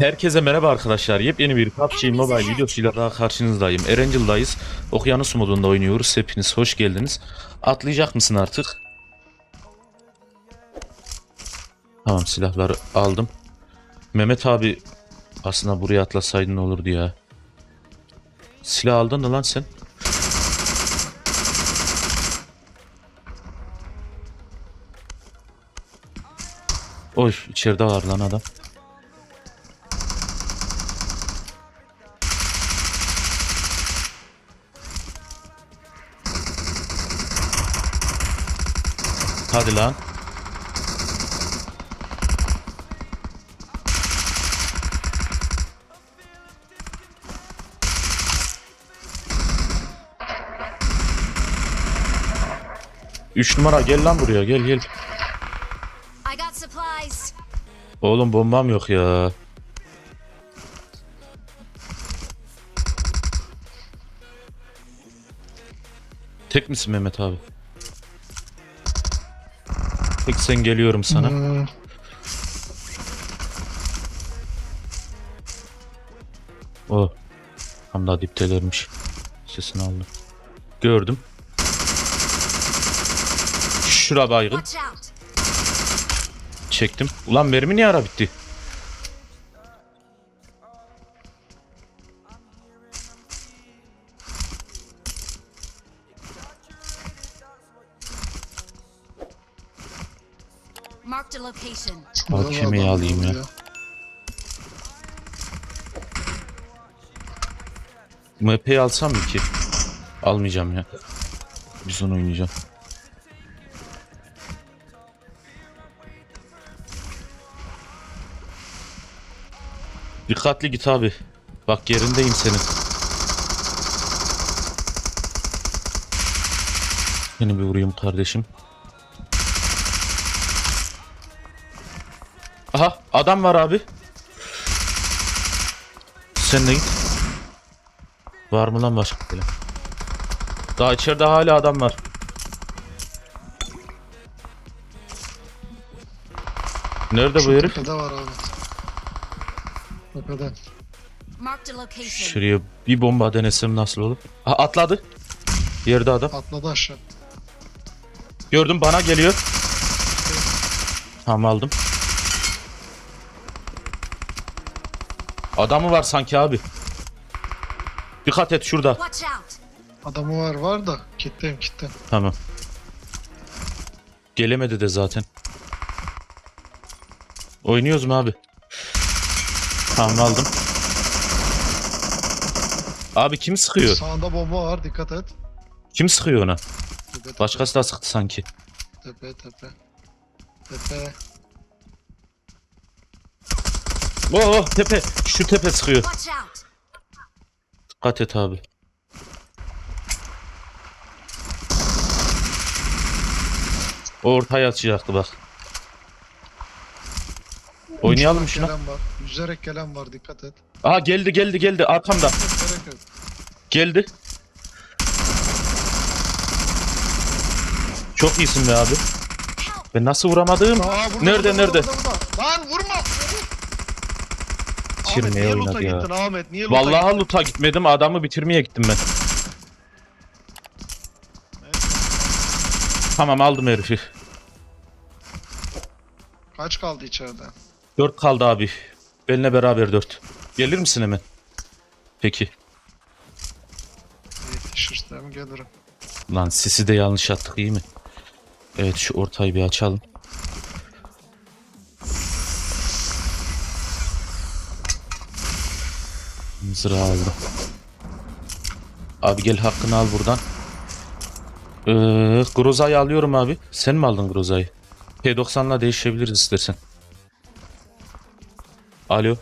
Herkese merhaba arkadaşlar. Yepyeni bir PUBG Mobile videosuyla daha karşınızdayım. Erangel'dayız. Okyanus modunda oynuyoruz. Hepiniz hoş geldiniz. Atlayacak mısın artık? Tamam silahları aldım. Mehmet abi aslında buraya atlasaydın olurdu ya. Silah aldın mı lan sen? Oy içeride var lan adam. Hadi lan. Üç numara gel lan buraya gel gel. Oğlum bombam yok ya. Tek misin Mehmet abi? Tek sen geliyorum sana. Hmm, O. Tam daha diptelermiş. Sesini aldım. Gördüm. Şura baygın. Çektim. Ulan mermi niye ara bitti? Marked a location. adam alayım ya. oluyor. MP'yi alsam mı ki? Almayacağım ya. Biz onu oynayacağım. Dikkatli git abi. Bak yerindeyim senin. Seni bir vurayım kardeşim. Adam var abi. Sen de git. Var mı lan başka biri? Daha içeride hala adam var. Nerede bu herif? Tepede var abi. Tepede. Marked a location. Şuraya bir bomba denesem nasıl olur? Aha, atladı. Yerde adam. Atladı aşağı. Gördüm bana geliyor. Tamam aldım. Adamı var sanki abi. Dikkat et şurada. Watch out. Adamı var var da. Kitleyim kitle. Tamam. Gelemedi de zaten. Oynuyoruz mu abi? Tamam aldım. Abi kim sıkıyor? Sağında bomba var dikkat et. Kim sıkıyor ona? Tepe tepe Başkası da sıktı sanki. tepe tepe. Tepe. Oo oh, tepe. Şu tepe sıkıyor. Dikkat et abi. Ortaya açacaktı bak. Oynayalım şuna. Gelen var. Yüzerek gelen var dikkat et. Aha geldi geldi geldi arkamda. Geldi. Çok iyisin be abi. Ben nasıl vuramadım? Aa, burada, Nerede burada, nerede? burada, burada. Lan vurma. Ahmet Çirmeye niye oynadı loot'a ya. gittin Ahmet? Niye Vallahi gittin? loot'a gitmedim adamı bitirmeye gittim ben. Tamam aldım herifi. Kaç kaldı içeride? 4 kaldı abi. Benimle beraber 4. Gelir misin hemen? Peki. Yetişirsem gelirim. Lan sisi de yanlış attık iyi mi? Evet şu ortayı bir açalım. Mızrağı aldım. Abi gel hakkını al buradan. Ee, Groza'yı alıyorum abi. Sen mi aldın Groza'yı? P90'la değişebiliriz istersen. Alo.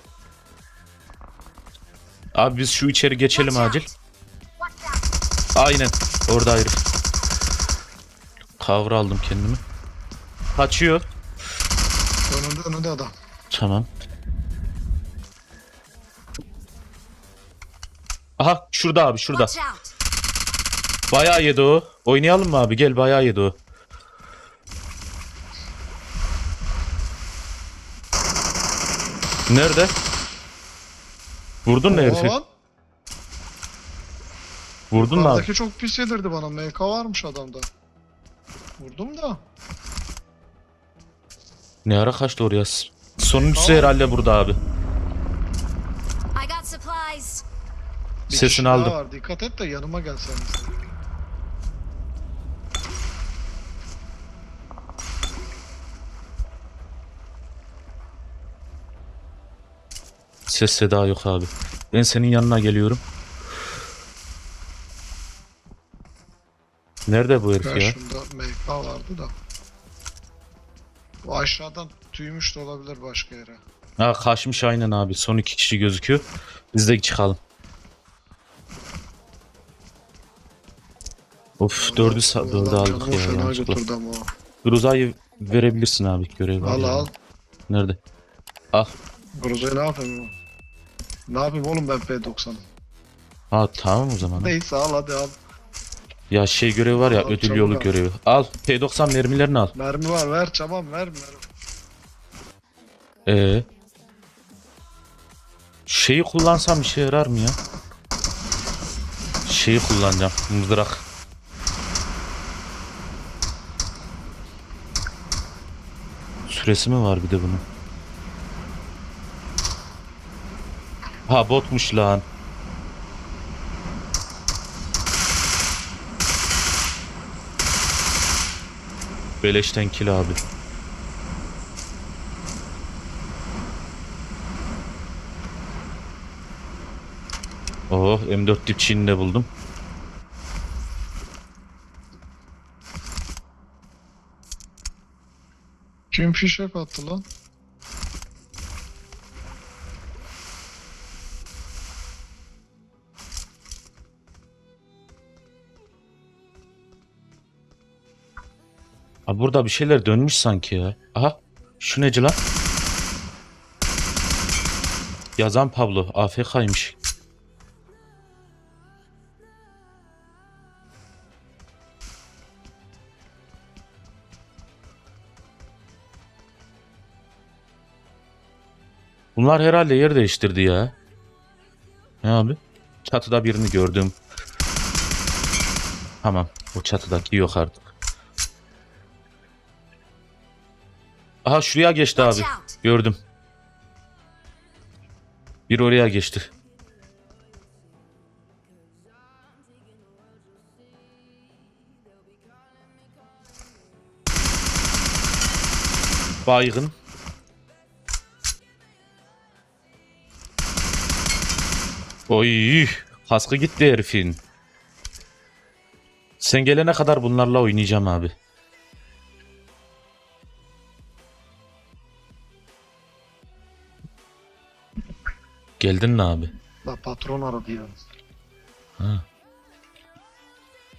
Abi biz şu içeri geçelim acil. Aynen. Orada herif. Kavra aldım kendimi. Kaçıyor. Önünde önünde adam. Tamam. Aha şurada abi şurada. Bayağı yedi o. Oynayalım mı abi? Gel bayağı yedi o. Nerede? Vurdun mu herifi? Lan, Vurdun mu abi? Çok pis yedirdi bana. MK varmış adamda. Vurdum da. Ne ara kaçtı oraya? Sonuncusu herhalde burada abi. Bir Sesini kişi daha aldım. Var. Dikkat et de yanıma gel sen. Ses seda yok abi. Ben senin yanına geliyorum. Nerede bu herif ya? Karşımda MK vardı da. Bu aşağıdan tüymüş de olabilir başka yere. Ha kaçmış aynen abi. Son iki kişi gözüküyor. Biz de çıkalım. Of dördü, sa- dördü aldık ya. fena yanlışlıkla. götürdü ama o. Gruza'yı verebilirsin abi görev var Al ya. al. Nerede? Al. Groza'yı ne yapayım oğlum? Ne yapayım oğlum ben P90'ım? Ha tamam o zaman. Neyse al hadi al. Ya şey görevi var ya Al, ödül çabuk yolu al. görevi. Al P90 mermilerini al. Mermi var ver çabam ver mermi. Ee. Şeyi kullansam işe yarar mı ya? Şeyi kullanacağım. Mızrak. Süresi mi var bir de bunun? Ha botmuş lan. Beleşten kill abi. Oh M4 dipçiğini de buldum. Kim fişek attı lan? Abi burada bir şeyler dönmüş sanki ya. Aha. Şu neci lan? Yazan Pablo. AFK'ymış. Bunlar herhalde yer değiştirdi ya. Ne abi? Çatıda birini gördüm. Tamam. O çatıdaki yok artık. Aha şuraya geçti abi. Gördüm. Bir oraya geçti. Baygın. Oy, kaskı gitti herifin. Sen gelene kadar bunlarla oynayacağım abi. Geldin mi abi? La patron aradı ya.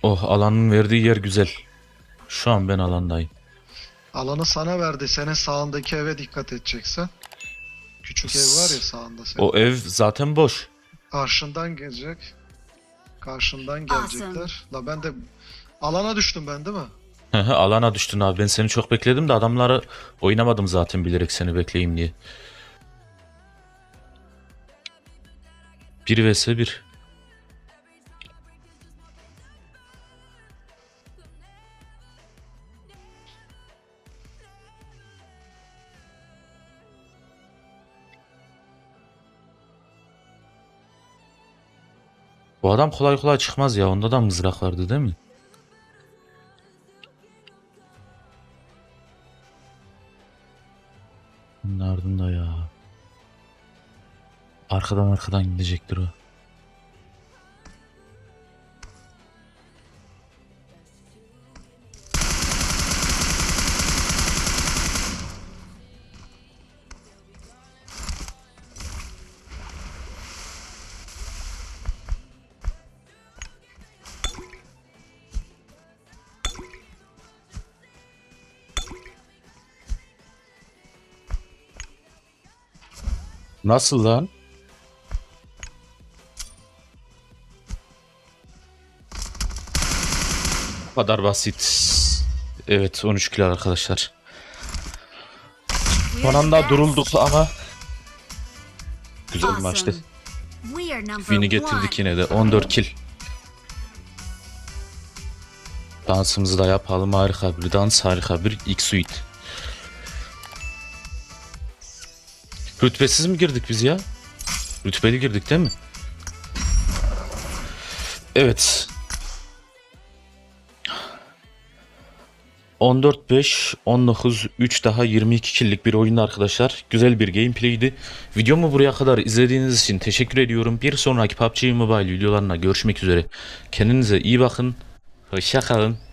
Oh alanın verdiği yer güzel. Şu an ben alandayım. Alanı sana verdi. Senin sağındaki eve dikkat edeceksen. Küçük ev var ya sağında senin. O ev zaten boş. Karşından gelecek. Karşından Awesome. gelecekler. La ben de alana düştüm ben değil mi? Hı hı, Alana düştün abi. Ben seni çok bekledim de adamları oynamadım zaten bilerek seni bekleyeyim diye. 1 vs 1. Bu adam kolay kolay çıkmaz ya. Onda da mızrak vardı değil mi? Bunun ardında ya. Arkadan arkadan gidecektir o. Nasıl lan? Bu kadar basit. Evet 13 kilo arkadaşlar. Son anda durulduk ama güzel maçtı. One. getirdik yine de. 14 kill. Dansımızı da yapalım. Harika bir dans, harika bir X-Suite. Rütbesiz mi girdik biz ya? Rütbeli girdik değil mi? Evet. 14-5, 19-3 daha 22 killik bir oyun arkadaşlar. Güzel bir gameplay'di. Videomu buraya kadar izlediğiniz için teşekkür ediyorum. Bir sonraki PUBG Mobile videolarına görüşmek üzere. Kendinize iyi bakın. Hoşça kalın.